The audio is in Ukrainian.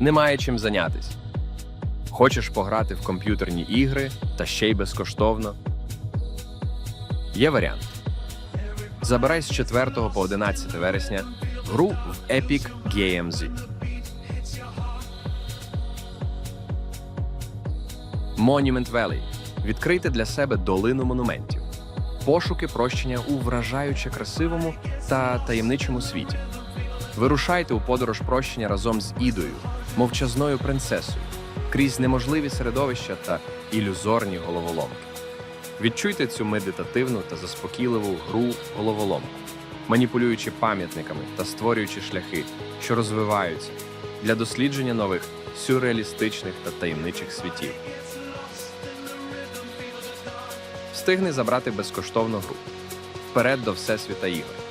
Немає чим зайнятись. Хочеш пограти в комп'ютерні ігри та ще й безкоштовно? Є варіант. Забирай з 4 по 11 вересня гру в Epic GameZ. Monument Valley. Відкрийте для себе долину монументів. Пошуки прощення у вражаюче красивому та таємничому світі. Вирушайте у подорож прощення разом з Ідою, мовчазною принцесою, крізь неможливі середовища та ілюзорні головоломки. Відчуйте цю медитативну та заспокійливу гру головоломку, маніпулюючи пам'ятниками та створюючи шляхи, що розвиваються для дослідження нових сюрреалістичних та таємничих світів. Встигни забрати безкоштовну гру вперед до Всесвіта ігор.